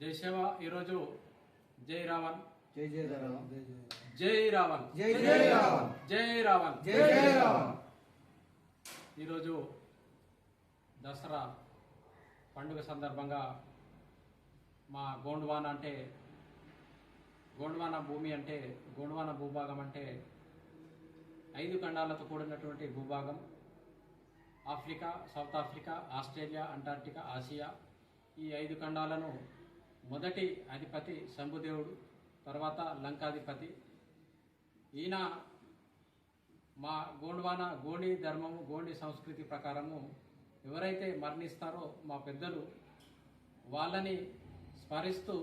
జై సేవ ఈరోజు జై రావణ్. జై జై జయ జై రావణ్. జై జై రామ్. జై రావణ్. జై జై రామ్. ఈరోజు దసరా పండుగ సందర్భంగా మా గోండ్వాన అంటే గోండ్వాన భూమి అంటే గోండ్వాన భూభాగం అంటే ఐదు ఖండాలతో కూడినటువంటి భూభాగం. Africa South Africa Australia Antarctica Asia ఈ ఐదు ఖండాలను మొదటి అధిపతి శంభుదేవుడు తర్వాత లంకాధిపతి. ఈయన మా గోండ్వాన గోండి ధర్మము గోండి సంస్కృతి ప్రకారము ఎవరైతే మరణిస్తారో మా పెద్దలు వాళ్ళని స్మరిస్తూ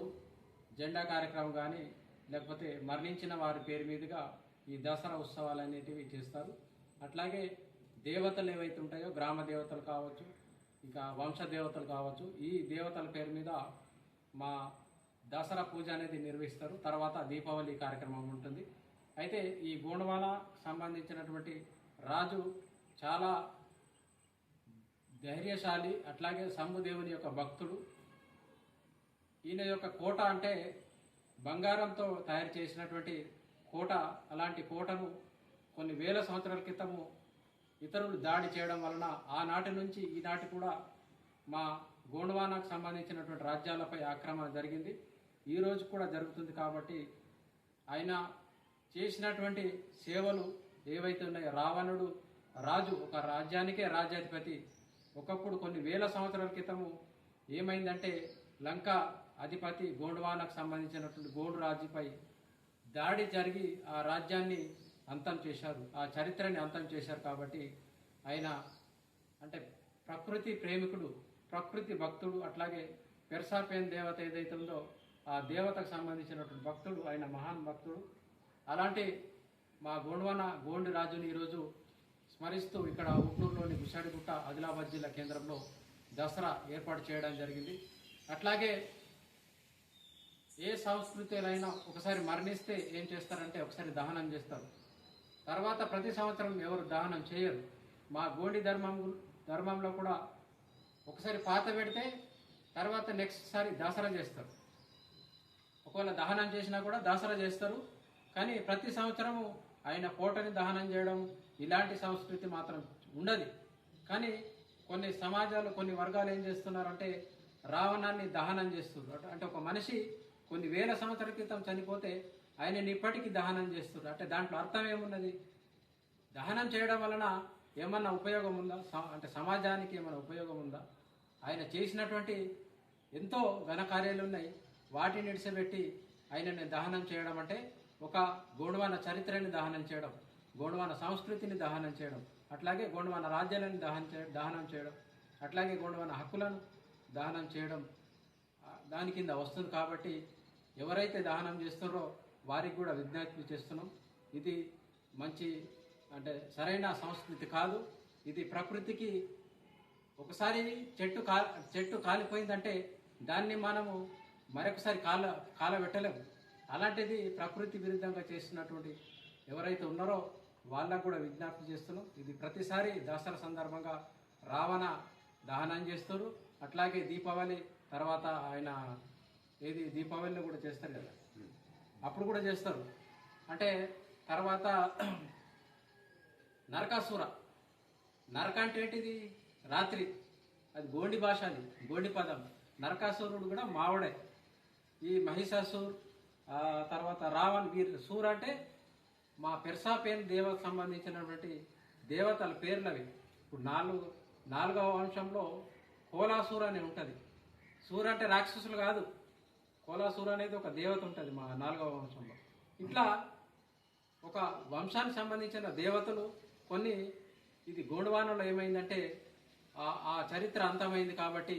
జెండా కార్యక్రమం కానీ లేకపోతే మరణించిన వారి పేరు మీదుగా ఈ దసరా ఉత్సవాలు అనేటివి చేస్తారు. అట్లాగే దేవతలు ఏవైతే ఉంటాయో గ్రామ దేవతలు కావచ్చు ఇంకా వంశ దేవతలు కావచ్చు ఈ దేవతల పేరు మీద మా దసరా పూజ అనేది నిర్వహిస్తారు. తర్వాత దీపావళి కార్యక్రమం ఉంటుంది. అయితే ఈ గోండవాల సంబంధించినటువంటి రాజు చాలా ధైర్యశాలి అట్లాగే శంభుదేవుని యొక్క భక్తుడు. ఈయన యొక్క కోట అంటే బంగారంతో తయారు చేసినటువంటి కోట. అలాంటి కోటను కొన్ని వేల సంవత్సరాల క్రితము ఇతరులు దాడి చేయడం వలన ఆనాటి నుంచి ఈనాటి కూడా మా గోండవానాకు సంబంధించినటువంటి రాజ్యాలపై ఆక్రమణ జరిగింది. ఈ రోజు కూడా జరుగుతుంది కాబట్టి ఆయన చేసినటువంటి సేవలు ఏవైతే ఉన్నాయో రావణుడు రాజు ఒక రాజ్యానికే రాజ్యాధిపతి. ఒకప్పుడు కొన్ని వేల సంవత్సరాల క్రితము ఏమైందంటే లంక అధిపతి గోండ్వానకు సంబంధించినటువంటి గోండు రాజుపై దాడి జరిగి ఆ రాజ్యాన్ని అంతం చేశారు. ఆ చరిత్రని అంతం చేశారు కాబట్టి ఆయన అంటే ప్రకృతి ప్రేమికుడు ప్రకృతి భక్తుడు అట్లాగే పెర్సాపేన్ దేవత ఏదైతే ఉందో ఆ దేవతకు సంబంధించినటువంటి భక్తుడు ఆయన మహాన్ భక్తుడు. అలాంటి మా గోండ్వాన గోండి రాజుని ఈరోజు స్మరిస్తూ ఇక్కడ ఉట్నూరులోని గుషాడిగుట్ట ఆదిలాబాద్ జిల్లా కేంద్రంలో దసరా ఏర్పాటు చేయడం జరిగింది. అట్లాగే ఏ సంస్కృతిలైనా ఒకసారి మరణిస్తే ఏం చేస్తారంటే ఒకసారి దహనం చేస్తారు. తర్వాత ప్రతి సంవత్సరం ఎవరు దహనం చేయరు. మా గోండి ధర్మం ధర్మంలో కూడా ఒకసారి పాత పెడితే తర్వాత నెక్స్ట్ సారి దసరా చేస్తారు. ఒకవేళ దహనం చేసినా కూడా దసరా చేస్తారు. కానీ ప్రతి సంవత్సరము ఆయన కోటని దహనం చేయడం ఇలాంటి సంస్కృతి మాత్రం ఉండదు. కానీ కొన్ని సమాజాలు కొన్ని వర్గాలు ఏం చేస్తున్నారంటే రావణాన్ని దహనం చేస్తున్నారు. అంటే ఒక మనిషి కొన్ని వేల సంవత్సరాల క్రితం చనిపోతే ఆయనని ఇప్పటికీ దహనం చేస్తున్నారు. అంటే దాంట్లో అర్థం ఏమున్నది? దహనం చేయడం వలన ఏమన్నా ఉపయోగం ఉందా? స- అంటే సమాజానికి ఏమైనా ఉపయోగం ఉందా? ఆయన చేసినటువంటి ఎంతో ఘనకార్యాలు ఉన్నాయి. వాటిని నిడిచిపెట్టి ఆయనని దహనం చేయడం అంటే ఒక గోండవాన చరిత్రని దహనం చేయడం గోండవాన సంస్కృతిని దహనం చేయడం అట్లాగే గోండవాన రాజ్యాలను దహనం చే- దహనం చేయడం అట్లాగే గోండవాన హక్కులను దహనం చేయడం దాని కింద వస్తుంది కాబట్టి ఎవరైతే దహనం చేస్తారో వారికి కూడా విజ్ఞప్తి చేస్తున్నాం. ఇది మంచి అంటే సరైన సంస్కృతి కాదు. ఇది ప్రకృతికి ఒకసారి చెట్టు కా చెట్టు కాలిపోయిందంటే దాన్ని మనము మరొకసారి కాల కాలబెట్టలేము. అలాంటిది ప్రకృతి విరుద్ధంగా చేస్తున్నటువంటి ఎవరైతే ఉన్నారో వాళ్ళకు కూడా విజ్ఞప్తి చేస్తున్నాం. ఇది ప్రతిసారి దసరా సందర్భంగా రావణ దహనం చేస్తారు. అట్లాగే దీపావళి తర్వాత ఆయన ఏది దీపావళిలో కూడా చేస్తారు కదా. అప్పుడు కూడా చేస్తారు. అంటే తర్వాత నరకాసుర. నరక అంటే ఏంటిది? రాత్రి. అది గోండి భాష అది. గోండి పదం. నరకాసురుడు కూడా మావడే. ఈ మహిషాసుర్ తర్వాత రావణ్ వీర్. సూర్ అంటే మా పెర్సాపేన్ దేవతకు సంబంధించినటువంటి దేవతల పేర్లు అవి ఇప్పుడు నాలుగు నాలుగవ వంశంలో కోలాసూర్ అని ఉంటుంది. సూర్ అంటే రాక్షసులు కాదు. కోలాసూర్ అనేది ఒక దేవత ఉంటుంది మా నాలుగవ వంశంలో. ఇట్లా ఒక వంశానికి సంబంధించిన దేవతలు కొన్ని ఇది గోండవానంలో ఏమైందంటే ఆ- చరిత్ర అంతమైంది కాబట్టి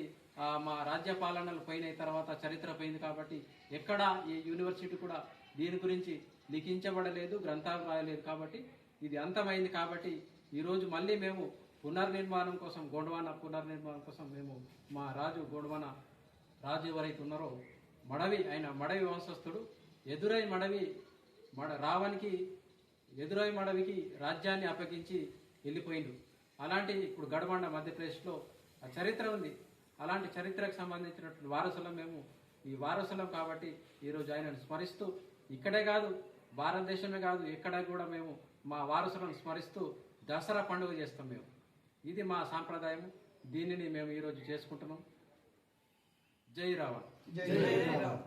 మా రాజ్య పాలనలు పోయిన తర్వాత చరిత్ర పోయింది కాబట్టి ఎక్కడ ఈ యూనివర్సిటీ కూడా దీని గురించి లిఖించబడలేదు గ్రంథాలు రాయలేదు కాబట్టి ఇది అంతమైంది కాబట్టి ఈరోజు మళ్ళీ మేము పునర్నిర్మాణం కోసం గోండవాన పునర్నిర్మాణం కోసం మేము మా రాజు గోండవాన రాజు ఎవరైతే ఉన్నారో మడవి ఆయన మడవి వంశస్థుడు ఎదురై మడవి మడ రావణికి ఎదురై మడవికి రాజ్యాన్ని అప్పగించి వెళ్ళిపోయిండు. అలాంటి ఇప్పుడు గడబండ మధ్యప్రదేశ్లో ఆ చరిత్ర ఉంది. అలాంటి చరిత్రకు సంబంధించినటువంటి వారసులం మేము. ఈ వారసులం కాబట్టి ఈరోజు ఆయనను స్మరిస్తూ ఇక్కడే కాదు భారతదేశమే కాదు ఎక్కడ కూడా మేము మా వారసులను స్మరిస్తూ దసరా పండుగ చేస్తాం మేము. ఇది మా సాంప్రదాయం దీనిని మేము ఈరోజు చేసుకుంటున్నాం. జై రావణ్ జై రామ్